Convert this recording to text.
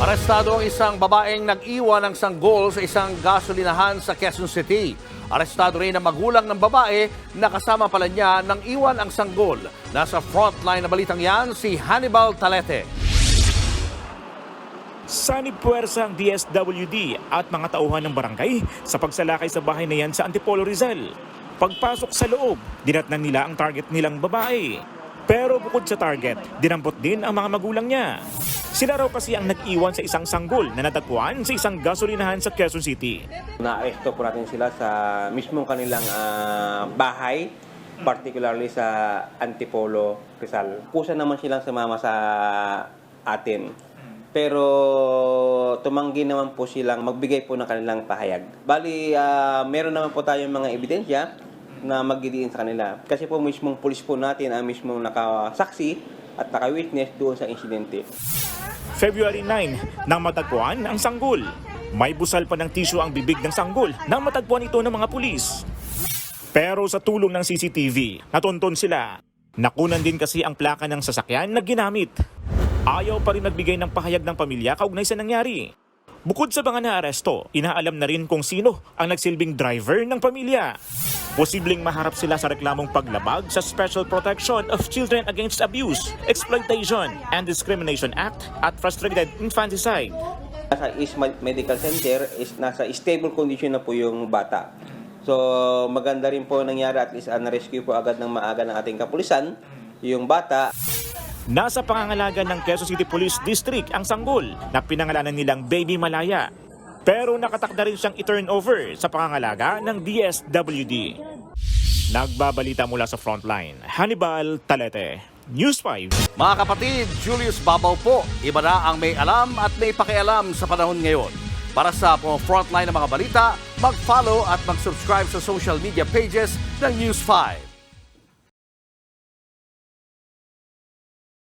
Arestado ang isang babaeng nag-iwan ng sanggol sa isang gasolinahan sa Quezon City. Arestado rin ang magulang ng babae na kasama pala niya nang iwan ang sanggol. Nasa frontline na balitang yan si Hannibal Talete. Sanib puwersa ang DSWD at mga tauhan ng barangay sa pagsalakay sa bahay na yan sa Antipolo Rizal. Pagpasok sa loob, dinatnan nila ang target nilang babae. Pero bukod sa target, dinampot din ang mga magulang niya. Sila raw kasi ang nag-iwan sa isang sanggol na natagpuan sa isang gasolinahan sa Quezon City. Na-aresto po natin sila sa mismong kanilang ah, bahay, particularly sa Antipolo, Rizal. Kusa naman silang sumama sa atin. Pero tumanggi naman po silang magbigay po ng kanilang pahayag. Bali, ah, meron naman po tayong mga ebidensya na magdidiin sa kanila. Kasi po mismong pulis po natin ang mismong nakasaksi at naka-witness doon sa insidente. February 9, nang matagpuan ang sanggol. May busal pa ng tissue ang bibig ng sanggol nang matagpuan ito ng mga pulis. Pero sa tulong ng CCTV, natunton sila. Nakunan din kasi ang plaka ng sasakyan na ginamit. Ayaw pa rin nagbigay ng pahayag ng pamilya kaugnay sa nangyari. Bukod sa mga naaresto, inaalam na rin kung sino ang nagsilbing driver ng pamilya. Posibleng maharap sila sa reklamong paglabag sa Special Protection of Children Against Abuse, Exploitation, and Discrimination Act at Frustrated Infanticide. Nasa East Med- Medical Center is nasa stable condition na po yung bata. So maganda rin po nangyari at least uh, na-rescue po agad ng maaga ng ating kapulisan yung bata. Nasa pangangalaga ng Quezon City Police District ang sanggol na pinangalanan nilang Baby Malaya. Pero nakatakda rin siyang i-turn over sa pangangalaga ng DSWD. Nagbabalita mula sa frontline, Hannibal Talete, News 5. Mga kapatid, Julius Babaw po. Iba na ang may alam at may pakialam sa panahon ngayon. Para sa mga frontline ng mga balita, mag-follow at mag-subscribe sa social media pages ng News 5.